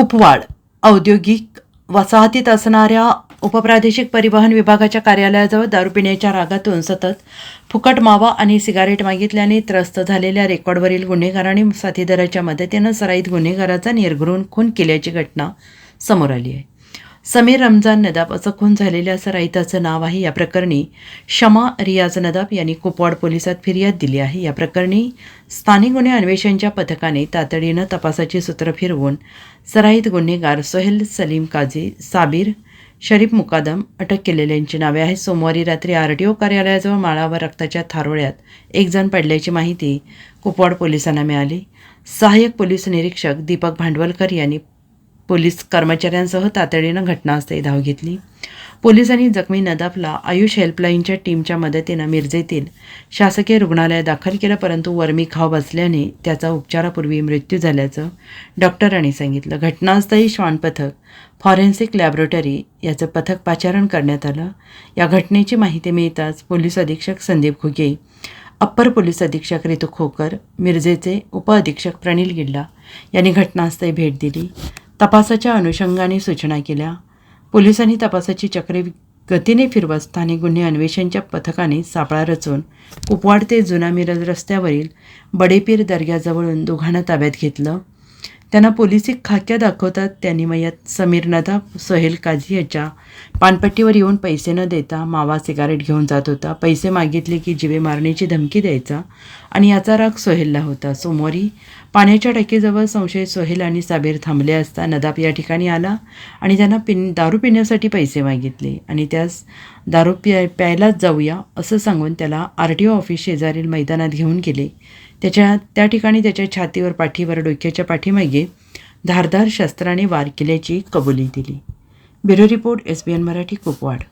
कुपवाड औद्योगिक वसाहतीत असणाऱ्या उपप्रादेशिक परिवहन विभागाच्या कार्यालयाजवळ दारू पिण्याच्या रागातून सतत फुकट मावा आणि सिगारेट मागितल्याने त्रस्त झालेल्या रेकॉर्डवरील गुन्हेगारांनी साथीदाराच्या मदतीनं सराईत गुन्हेगाराचा निर्घृण खून केल्याची घटना समोर आली आहे. समीर रमजान नदाब असं खून झालेल्या सराईताचं नाव आहे. या प्रकरणी शमा रियाज नदाब यांनी कुपवाड पोलिसात फिर्याद दिली आहे. या प्रकरणी स्थानिक गुन्हे अन्वेषणच्या पथकाने तातडीनं तपासाची सूत्र फिरवून सराईत गुन्हेगार सोहेल सलीम काझी साबीर शरीफ मुकादम अटक केलेल्यांची नावे आहेत. सोमवारी रात्री आर टी ओ कार्यालयाजवळ माळावर रक्ताच्या थारोळ्यात एक जण पडल्याची माहिती कुपवाड पोलिसांना मिळाली. सहाय्यक पोलीस निरीक्षक दीपक भांडवलकर यांनी पोलीस कर्मचाऱ्यांसह तातडीनं घटनास्थळी धाव घेतली. पोलिसांनी जखमी नदाफला आयुष हेल्पलाईनच्या टीमच्या मदतीनं मिरजेतील शासकीय रुग्णालयात दाखल केलं परंतु वर्मी खाव बसल्याने त्याचा उपचारापूर्वी मृत्यू झाल्याचं डॉक्टरांनी सांगितलं. घटनास्थळी श्वान पथक फॉरेन्सिक लॅबोरेटरी याचं पथक पाचारण करण्यात आलं. या घटनेची माहिती मिळताच पोलीस अधीक्षक संदीप घुगे अप्पर पोलीस अधीक्षक रितू खोकर मिरजेचे उपअधीक्षक प्रणील गिल्ला यांनी घटनास्थळी भेट दिली. तपासाच्या अनुषंगाने सूचना केल्या. पोलिसांनी तपासाची चक्रे गतीने फिरवत स्थानिक गुन्हे अन्वेषणच्या पथकाने सापळा रचून कुपवाड ते जुना मिरज रस्त्यावरील बडेपीर दर्ग्याजवळून दोघांना ताब्यात घेतलं. त्यांना पोलिसी खाक्या दाखवतात. त्यांनी मयत समीर नदा सोहेल काझी याच्या पानपट्टीवर येऊन पैसे न देता मावा सिगारेट घेऊन जात होता. पैसे मागितले की जिवे मारण्याची धमकी द्यायचा आणि याचा राग सोहेलला होता. सोमवारी पाण्याच्या टाकीजवळ संशयित सोहेल आणि साबीर थांबले असता नदाब या ठिकाणी आला आणि त्यांना पिन दारू पिण्यासाठी पैसे मागितले. आणि त्यास दारू प्या प्यायलाच जाऊया असं सांगून त्याला आर टी ओ ऑफिस शेजारील मैदानात घेऊन गेले. त्याच्या त्या ठिकाणी त्याच्या छातीवर पाठीवर डोक्याच्या पाठीमागे धारदार शस्त्राने वार केल्याची कबुली दिली. Bureau report S B N Marathi Kupwad.